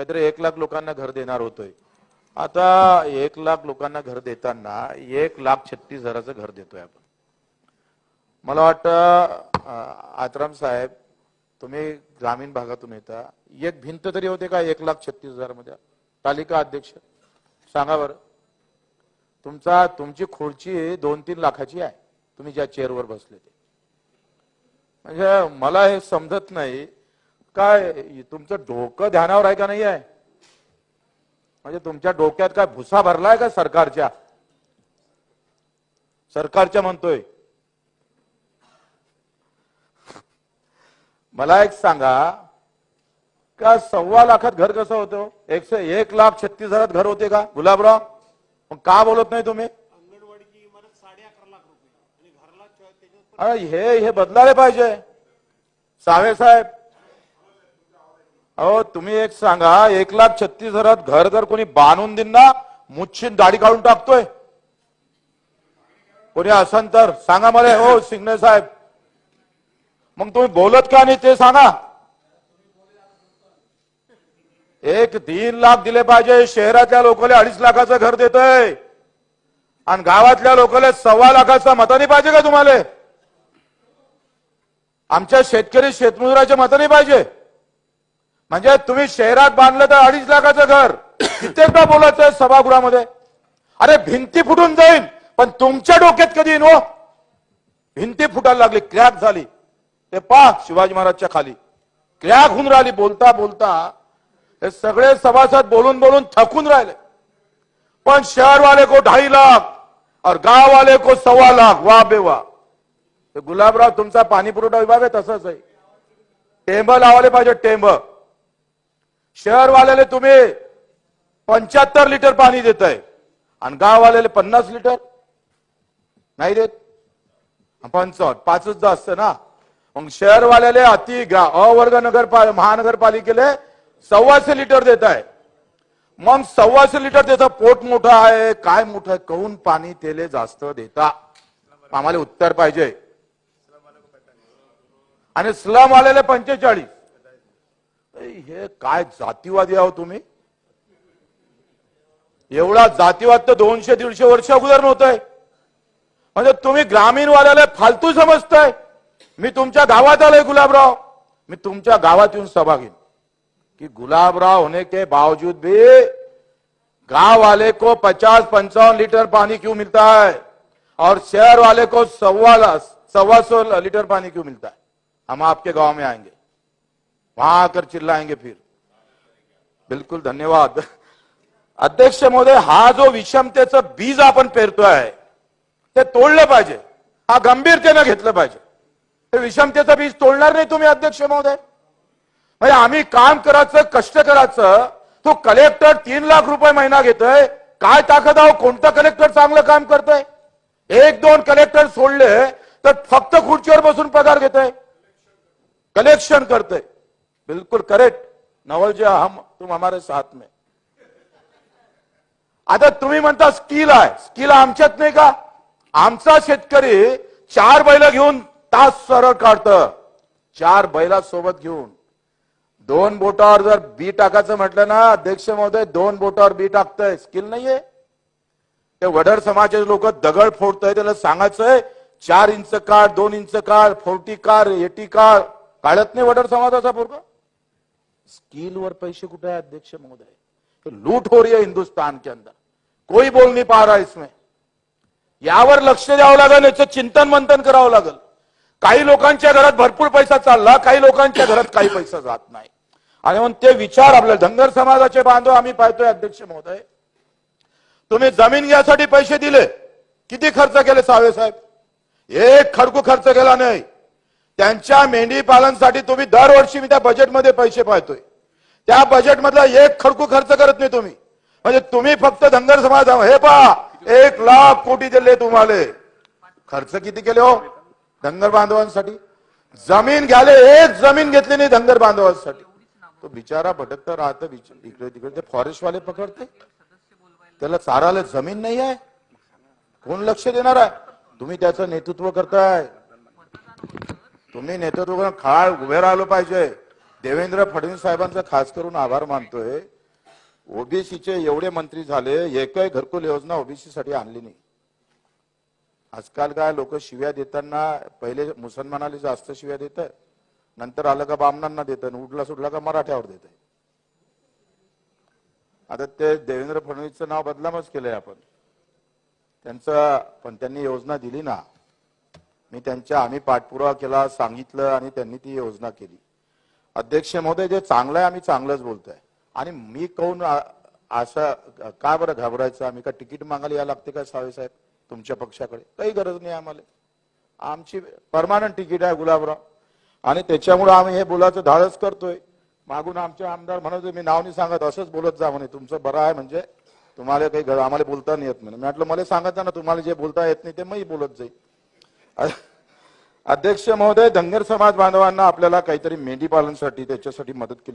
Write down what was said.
काहीतरी एक लाख लोकांना घर देणार होतोय. आता एक लाख लोकांना घर देताना एक लाख छत्तीस हजाराचं घर देतोय आपण. मला वाटतं आतराम साहेब तुम्ही ग्रामीण भागातून येता. एक भिंत तरी होते का एक लाख छत्तीस हजारमध्ये तालिका अध्यक्ष सांगा बरं. तुमचा तुमची खुर्ची दोन तीन लाखाची आहे. तुम्ही ज्या चेअरवर बसले ते. म्हणजे मला हे समजत नाही काय तुमचं डोकं ध्यानावर आहे का नाही आहे? म्हणजे तुमच्या डोक्यात काय भुसा भरलाय का सरकारच्या? सरकारच्या म्हणतोय. मला एक सांगा का सव्वा लाखात घर कसं होतं? एकशे एक लाख छत्तीस हजारात घर होते का? गुलाबराव मग का बोलत नाही तुम्ही? अरे हे हे बदलायला पाहिजे. सावे साहेब अहो तुम्ही एक सांगा एक लाख छत्तीस हजारात घर जर कोणी बांधून देईन ना मुच्छिन दाढी काढून टाकतोय. कोणी असन तर सांगा मला हो सिंगणे साहेब. मग तुम्ही बोलत का नाही ते सांगा. एक तीन लाख दिले पाहिजे शहरातल्या लोकांना अडीच लाखाचं घर देतय. आणि गावातल्या लोकांना सव्वा लाखाचा मतानी पाहिजे का तुम्हाला? आमच्या शेतकरी शेतमजुराच्या मतानी पाहिजे. म्हणजे तुम्ही शहरात बांधलं तर अडीच लाखाचं घर. कित्येकदा बोलायचं सभागृहामध्ये. अरे भिंती फुटून जाईल पण तुमच्या डोक्यात कधी येईन हो? भिंती फुटायला लागली क्रॅक झाली. ते पा शिवाजी महाराजच्या खाली. क्रॅक होऊन राहिली बोलता बोलता हे सगळे सभासद बोलून बोलून थकून राहिले. पण शहर वाले को ढाई लाख और गाववाले को सव्वा लाख वा बे वा. ते गुलाबराव तुमचा पाणी पुरवठा विभाग आहे तसंच आहे. टेंब लावायला पाहिजे टेंब. शहरवाल्याला तुम्ही पंच्याहत्तर लिटर पाणी देत आहे आणि गाववाल्याला पन्नास लिटर? नाही देत? पंचावन्न पाचच असतं ना. मग शहरवाल्याले अति अवर्ग नगर महानगरपालिकेले सव्वाशे लिटर देत आहे मग सव्वाशे लिटर त्याचं पोट मोठं आहे काय मोठं आहे? कहून पाणी तेले जास्त देता? आम्हाला उत्तर पाहिजे. आणि स्लम आलेले पंचेचाळीस. हे काय जातीवादी आहो तुम्ही? एवढा जातीवाद तर दोनशे दीडशे वर्ष अगोदर नव्हतंय. म्हणजे तुम्ही ग्रामीण वाल्याला फालतू समजताय. मी तुमच्या गावात आलोय गुलाबराव. मी तुमच्या गावात येऊन सभा घेईन. की गुलाबराव होने के बावजूद भी गांव वाले को 50 पंचावन लीटर पानी क्यों मिलता है और शहर वाले को सव्वा ला- सवा सौ लीटर पानी क्यों मिलता है हम आपके गांव में आएंगे। वहां आकर चिल्लाएंगे फिर। बिल्कुल धन्यवाद। अध्यक्ष महोदय हा जो विषमतेचं बीज आपण पेरतोय ते तोडलं पाहिजे. हा गंभीरतेनं घेतलं पाहिजे. ते विषमतेचं बीज तोडणार नाही तुम्ही अध्यक्ष महोदय. म्हणजे आम्ही काम करायचं कष्ट करायचं तो कलेक्टर तीन लाख रुपये महिना घेतोय. काय ताकद आहो? कोणता कलेक्टर चांगलं काम करतोय? एक दोन कलेक्टर सोडले तर फक्त खुर्चीवर बसून पगार घेतोय. कलेक्शन करतोय. बिल्कुल करेक्ट नवल जी हम तुम हमारे साथ में. आता तुम्ही म्हणता स्किल आहे. स्किल आमच्यात नाही का? आमचा शेतकरी चार बैल घेऊन तास सरळ काढत. चार बैला सोबत घेऊन. दोन बोटावर जर बी टाकायचं म्हटलं ना अध्यक्ष महोदय दोन बोटावर बी टाकतंय. स्किल नाहीये. ते वडर समाजाचे लोक दगड फोडतोय त्याला सांगायचंय चार इंच काढ दोन इंच काढ फोर्टी कार एटी कार काढत नाही वडर समाजाचा पोरगा. स्किल वर पैसे कुठे आहे अध्यक्ष महोदय? तो लूट हो रही है हिंदुस्तान के अंदर. कोई बोल नहीं पा रहा इसमें. यावर लक्ष द्यावं लागेल याचं चिंतन मंथन करावं लागेल. काही लोकांच्या घरात भरपूर पैसा चालला काही लोकांच्या घरात काही पैसा जात नाही. आणि म्हणून ते विचार आपल्याला धनगर समाजाचे बांधव आम्ही पाहतोय अध्यक्ष महोदय. तुम्ही जमीन घ्यासाठी पैसे दिले. किती खर्च केले सावे साहेब? एक खडकू खर्च केला नाही. त्यांच्या मेंढी पालनसाठी तुम्ही दरवर्षी मी त्या बजेटमध्ये पैसे पाहतोय. त्या बजेटमधला एक खडकू खर्च करत नाही तुम्ही. म्हणजे तुम्ही फक्त धनगर समाज हे पहा एक लाख कोटी दिले तुम्हाला. खर्च किती केले हो? धनगर बांधवांसाठी. जमीन घ्याले एक जमीन घेतली नाही धनगर बांधवांसाठी. तो बिचारा भटकता राहत बिच- इकडे तिकडे. ते फॉरेस्ट वाले पकडते. त्याला चाराला जमीन नाही आहे. कोण लक्ष देणार आहे? तुम्ही त्याचं नेतृत्व करताय. तुम्ही नेतृत्व करून खाळ उभे राहिलो पाहिजे. देवेंद्र फडणवीस साहेबांचा खास करून आभार मानतोय. ओबीसीचे एवढे मंत्री झाले एकही घरकुल योजना ओबीसी साठी आणली नाही. आजकाल काय लोक शिव्या देताना पहिले मुसलमानाला जास्त शिव्या देत नंतर आलं का बामणांना देत उडला सुटला का मराठ्यावर देत आता ते देवेंद्र फडणवीसचं नाव बदलामच केलंय आपण. त्यांचं पण त्यांनी योजना दिली ना. मी त्यांच्या आम्ही पाठपुरावा केला सांगितलं आणि त्यांनी ती योजना केली. अध्यक्ष महोदय जे चांगलं आहे आम्ही चांगलंच बोलतोय. आणि मी कोण असं का बरं घाबरायचं? आम्ही का तिकीट मागायला या लागते का सावे साहेब? तुमच्या पक्षाकडे? काही गरज नाही आम्हाला. आमची परमानंट तिकीट आहे गुलाबराव. आणि त्याच्यामुळे आम्ही हे बोलायचं धाडस करतोय. मागून आमचे आमदार म्हणत मी नाव नाही सांगत असंच बोलत जा म्हणे. तुमचं बरं आहे म्हणजे तुम्हाला काही आम्हाला बोलता नाही येत म्हणे. म्हटलं मला सांगत ना तुम्हाला जे बोलता येत नाही ते मी बोलत जाईल. अध्यक्ष महोदय धनगर समाज बांधवांना आपल्याला काहीतरी मेंढी पालनसाठी त्याच्यासाठी मदत केली.